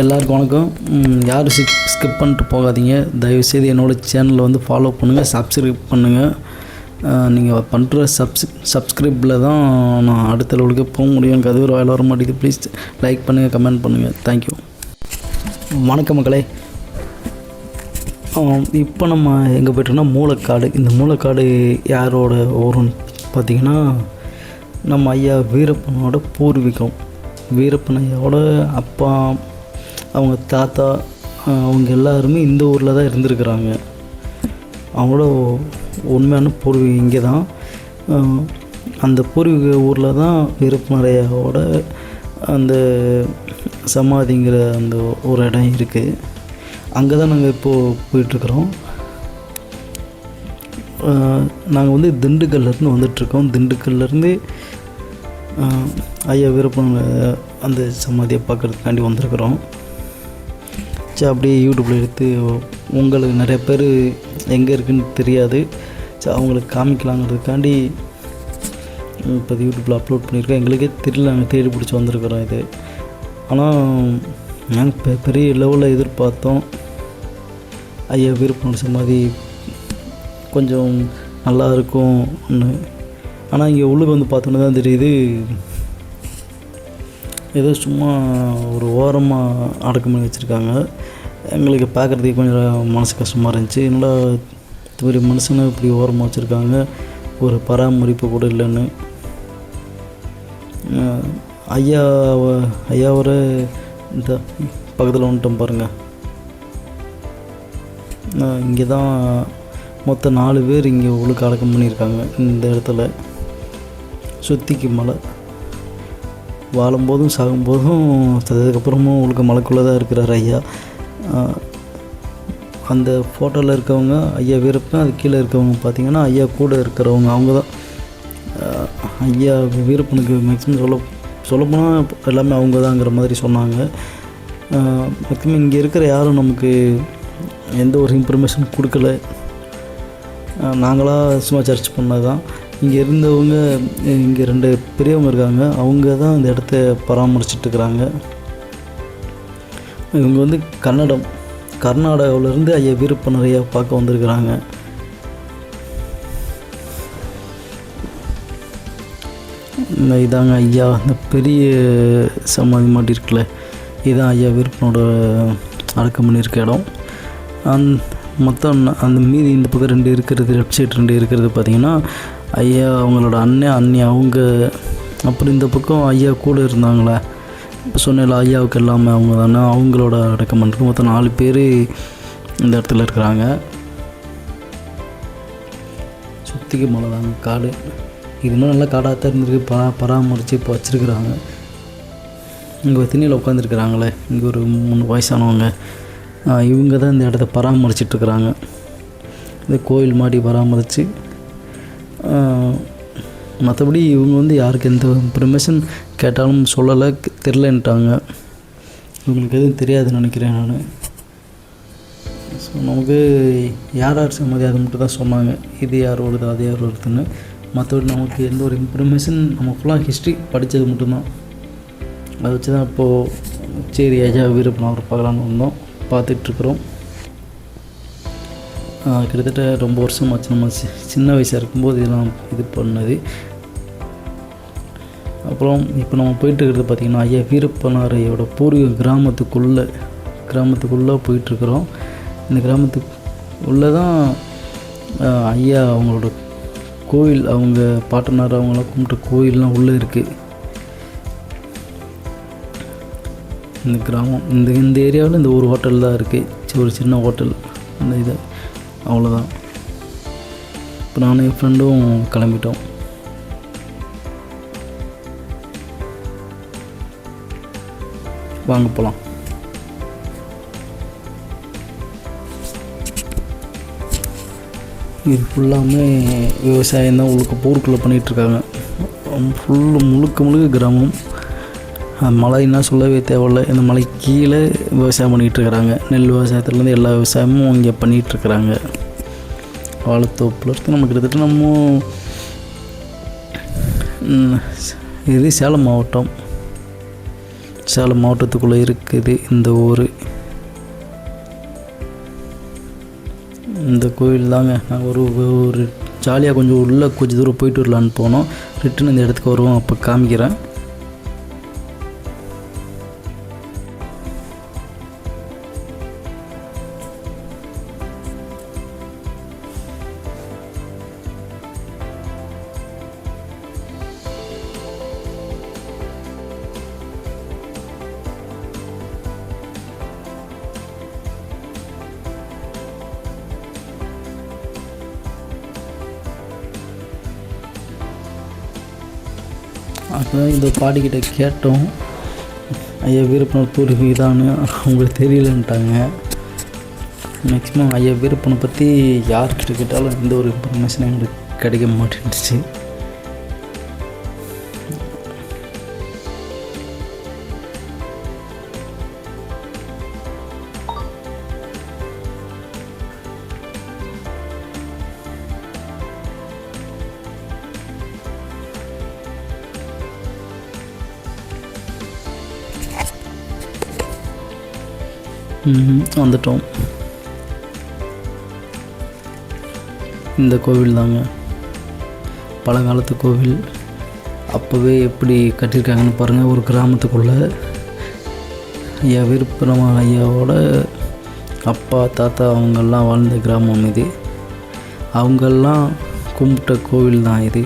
எல்லாருக்கும் வணக்கம். யாரும் ஸ்கிப் ஸ்கிப் பண்ணிட்டு போகாதீங்க. தயவுசெய்து என்னோடய சேனலை வந்து ஃபாலோ பண்ணுங்கள் சப்ஸ்கிரைப் பண்ணுங்கள் நீங்கள் பண்ணுற சப்ஸ் சப்ஸ்கிரைப்பில் தான் நான் அடுத்த லெவலுக்கு போக முடியும். எனக்கு அது ஒரு வேலை வர மாட்டேங்குது. ப்ளீஸ் லைக் பண்ணுங்கள் கமெண்ட் பண்ணுங்கள் தேங்க்யூ வணக்கம் மக்களே. இப்போ நம்ம எங்கே போய்ட்டோம்னா மூளைக்காடு இந்த மூளைக்காடு யாரோட ஊருன்னு பார்த்தீங்கன்னா நம்ம ஐயா வீரப்பனோட பூர்வீகம். வீரப்பனையோட அப்பா அவங்க தாத்தா அவங்க எல்லாருமே இந்த ஊரில் தான் இருந்திருக்கிறாங்க. அவங்களோட உண்மையான பூர்வீகம் இங்கே தான் அந்த பூர்வீக ஊரில் தான் வீரப்பன் அந்த சமாதிங்கிற அந்த ஒரு இடம் இருக்குது அங்கே தான் நாங்கள் இப்போது போயிட்டுருக்குறோம் நாங்கள் வந்து திண்டுக்கல்லேருந்து வந்துட்டுருக்கோம். திண்டுக்கல்லேருந்து ஐயா வீரப்பன் அந்த சமாதியை பார்க்குறதுக்காண்டி வந்திருக்கிறோம். சரி அப்படியே யூடியூப்பில் எடுத்து உங்களுக்கு நிறைய பேர் எங்கே இருக்குன்னு தெரியாது. சரி அவங்களுக்கு காமிக்கலாங்கிறதுக்காண்டி இப்போ யூடியூப்பில் அப்லோட் பண்ணியிருக்கோம். எங்களுக்கே தெரியல நாங்கள் தேடி பிடிச்சி வந்திருக்கிறோம் இது. ஆனால் நாங்கள் பெ பெரிய லெவலில் எதிர்பார்த்தோம். ஐயா விருப்பம் சமாதி கொஞ்சம் நல்லா இருக்கும்னு ஆனால் இங்கே உள்ளுக்கு வந்து பார்த்தோன்னே தான் தெரியுது. ஏதோ சும்மா ஒரு ஓரமாக அடக்கம் பண்ணி வச்சுருக்காங்க. எங்களுக்கு பார்க்குறதுக்கு கொஞ்சம் மனசு கஷ்டமாக இருந்துச்சு. என்னடா இது பெரிய மனுஷனை இப்படி ஓரமாக வச்சுருக்காங்க? ஒரு பராமரிப்பு கூட இல்லைன்னு. அஹ் ஐயா ஐயாவோட இந்த பக்கத்தில் வந்துட்டோம் பாருங்கள் இங்கே தான் மொத்தம் நாலு பேர் இங்கே உழுக்க அடக்கம் பண்ணியிருக்காங்க இந்த இடத்துல. சுத்திக்கு மலை. வாழும்போதும் சாகும்போதும் அதுக்கப்புறமும் உங்களுக்கு மலைக்குள்ளே தான் இருக்கிறார் ஐயா. அந்த ஃபோட்டோவில் இருக்கவங்க ஐயா வீரப்பன் அது கீழே இருக்கவங்க பார்த்தீங்கன்னா ஐயா கூட இருக்கிறவங்க அவங்க தான் ஐயா வீரப்பனுக்கு மேக்ஸிமம் சொல்ல சொல்லப்போனால் எல்லாமே அவங்க தாங்கிற மாதிரி சொன்னாங்க. மேக்ஸிமம் இங்கே இருக்கிற யாரும் நமக்கு எந்த ஒரு இன்ஃபர்மேஷன் கொடுக்கல. நாங்களாக சும்மா சர்ச் பண்ணது தான் இங்கே இருந்தவங்க இங்கே ரெண்டு பெரியவங்க இருக்காங்க. அவங்க தான் இந்த இடத்த பராமரிச்சுட்டு இருக்கிறாங்க. இவங்க வந்து கன்னடம். கர்நாடகாவிலேருந்து ஐயா விருப்பம் நிறையா பார்க்க வந்திருக்கிறாங்க. இந்த இதாங்க ஐயா இந்த பெரிய சமாதி மாட்டி இருக்குல்ல. இதுதான் ஐயா வீரப்பனோட அடக்கம் பண்ணியிருக்க இடம். அந் மொத்தம் அந்த மீதி இந்த பக்கம் ரெண்டு இருக்கிறது லெஃப்ட் சைடு ரெண்டு இருக்கிறது பார்த்திங்கன்னா ஐயா அவங்களோட அண்ணன் அண்ணி அவங்க. அப்புறம் இந்த பக்கம் ஐயா கூட இருந்தாங்களே. இப்போ சொன்னேன்ல ஐயாவுக்கு எல்லாமே அவங்க தானே. அவங்களோட அடக்கம் பண்ணுறது மொத்தம் நாலு பேர் இந்த இடத்துல இருக்கிறாங்க. சுத்திக்கு மழை தாங்க காடு. இதுமாதிரி நல்லா காடாக தான் இருந்திருக்கு. பரா பராமரித்து இப்போ வச்சுருக்குறாங்க. இங்கே திண்ணியில் உட்காந்துருக்குறாங்களே இங்கே ஒரு மூணு வயசானவங்க. இவங்க தான் இந்த இடத்த பராமரிச்சிட்ருக்குறாங்க இந்த கோயில் மாடி பராமரித்து மற்றபடி இவங்க வந்து யாருக்கு எந்த பெர்மிஷன் கேட்டாலும் சொல்லலை தெரிலன்ட்டாங்க இவங்களுக்கு எதுவும் தெரியாதுன்னு நினைக்கிறேன் நான். ஸோ நமக்கு யார் யார் சம்மதி அது மட்டும் தான் சொன்னாங்க. இது யார் வருது அது யார் வருதுன்னு மற்றபடி நமக்கு எந்த ஒரு இன்ஃபர்மேஷன் நம்ம ஃபுல்லாக ஹிஸ்ட்ரி படித்தது மட்டும்தான். அதை வச்சு தான் இப்போது சரி ஐயா வீரப்பன் அவர் பார்க்கலான்னு வந்தோம். பார்த்துட்ருக்குறோம் கிட்டத்தட்ட ரொம்ப வருஷமாச்சு நம்ம சி- சின்ன வயசாக இருக்கும்போது இதெல்லாம் இது பண்ணது. அப்புறம் இப்போ நம்ம போயிட்டு இருக்கிறது பார்த்திங்கன்னா ஐயா வீரப்பனாரையோட பூர்வீக கிராமத்துக்குள்ளே கிராமத்துக்குள்ளே போயிட்டுருக்குறோம். இந்த கிராமத்துக்கு உள்ளே தான் ஐயா அவங்களோட கோயில் அவங்க பாட்டனார் அவங்களாம் கும்பிட்ட கோயில்லாம் உள்ளே இருக்குது இந்த கிராமம் இந்த இந்த ஏரியாவில் இந்த ஒரு ஹோட்டல் தான் இருக்குது ஒரு சின்ன ஹோட்டல். அந்த இதை அவ்வளோதான் இப்போ நானும் என் ஃப்ரெண்டும் கிளம்பிட்டோம். வாங்க போகலாம் இது ஃபுல்லாமே விவசாயம் தான் உங்களுக்கு போருக்குள்ளே பண்ணிகிட்ருக்காங்க ஃபுல்லு முழுக்க முழுக்க கிராமம். மழைன்னா சொல்லவே தேவையில்லை. இந்த மலை கீழே விவசாயம் பண்ணிகிட்டு இருக்கிறாங்க நெல் விவசாயத்துலேருந்து எல்லா விவசாயமும் இங்கே பண்ணிகிட்டு இருக்கிறாங்க வாழைத்தோப்பில் இருந்து நம்ம கிட்டத்தட்ட நம்ம இது சேலம் மாவட்டம். சேலம் மாவட்டத்துக்குள்ளே இருக்குது இந்த ஊர். இந்த கோயில் தாங்க. நான் ஒரு ஒரு ஜாலியாக கொஞ்சம் உள்ளே கொஞ்சம் தூரம் போயிட்டு வரலான்னு போனோம். ரிட்டன் இந்த இடத்துக்கு வருவோம். அப்போ காமிக்கிறேன். அதுதான் இந்த பாடிக்கிட்ட கேட்டோம். ஐயா வீரப்பனர் பூர்வீதான்னு அவங்களுக்கு தெரியலன்ட்டாங்க. மேக்ஸிமம் ஐயா வீரப்பனை பற்றி யார்கிட்ட கேட்டாலும் எந்த ஒரு இன்ஃபர்மேஷனும் எங்களுக்கு கிடைக்க மாட்டேன்டுச்சு வந்துட்டோம். இந்த கோவில் தாங்க. பழங்காலத்து கோவில். அப்போவே எப்படி கட்டியிருக்காங்கன்னு பாருங்கள் ஒரு கிராமத்துக்குள்ளே. ஐயா விருப்பரமா ஐயாவோட அப்பா தாத்தா அவங்கெல்லாம் வாழ்ந்த கிராமம் இது. அவங்கெல்லாம் கும்பிட்ட கோவில் தான் இது.